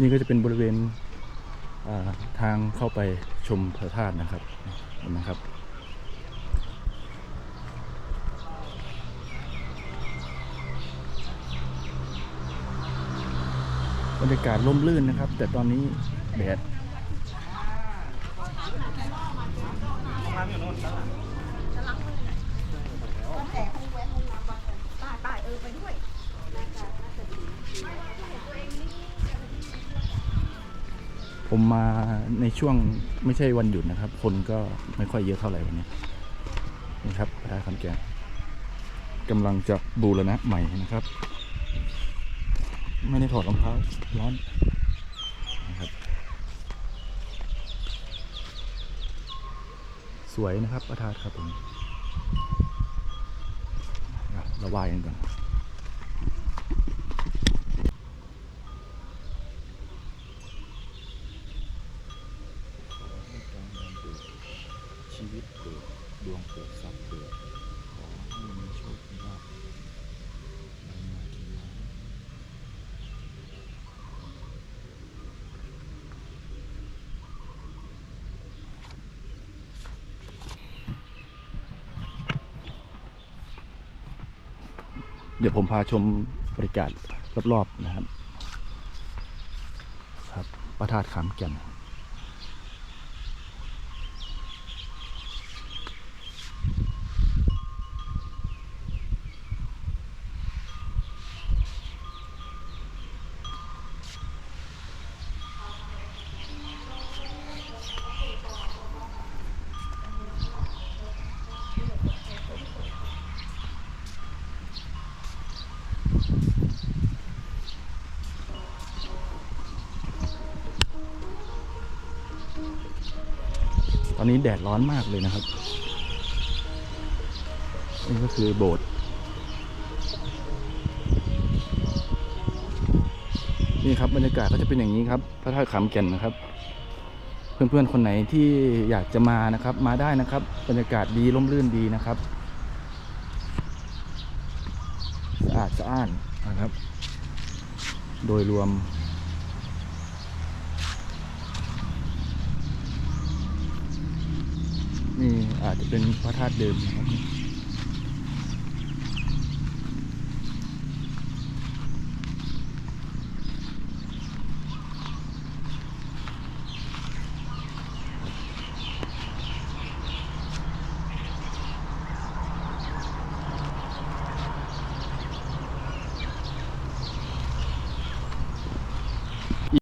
นี่ก็จะเป็นบริเวณาทางเข้าไปชมพระธาตุนะครับเห็นไหมครับ บรรยากาศร่มรื่นนะครับ แต่ตอนนี้แดด ผมมาในช่วงไม่ใช่วันหยุดนะครับ คนก็ไม่ค่อยเยอะเท่าไหร่วันนี้นี่ครับพระคำแก่กำลังจะบูรณะใหม่นะครับ ไม่ได้ถอดรองเท้าร้อนนะครับสวยนะครับพระธาตุครับผมอะเราไหว้กันก่อน ชีวิต เกิดดวงเกิดทรัพย์เกิดขอให้มีโชคมีลาภในมาทีมาเดี๋ยวผมพาชมบริการรอบๆนะครับ ครับพระธาตุขามแก่น ตอนนี้แดดร้อนมากเลยนะครับ นี่ก็คือโบสถ์นี่ครับบรรยากาศก็จะเป็นอย่างนี้ครับพระธาตุขามแก่นนะครับ เพื่อนๆคนไหนที่อยากจะมานะครับ มาได้นะครับ บรรยากาศดีร่มรื่นดีนะครับ สะ อาดสะอ้านนะครับ โดยรวม นี่อาจจะเป็นพระธาตุเดิมนะครับ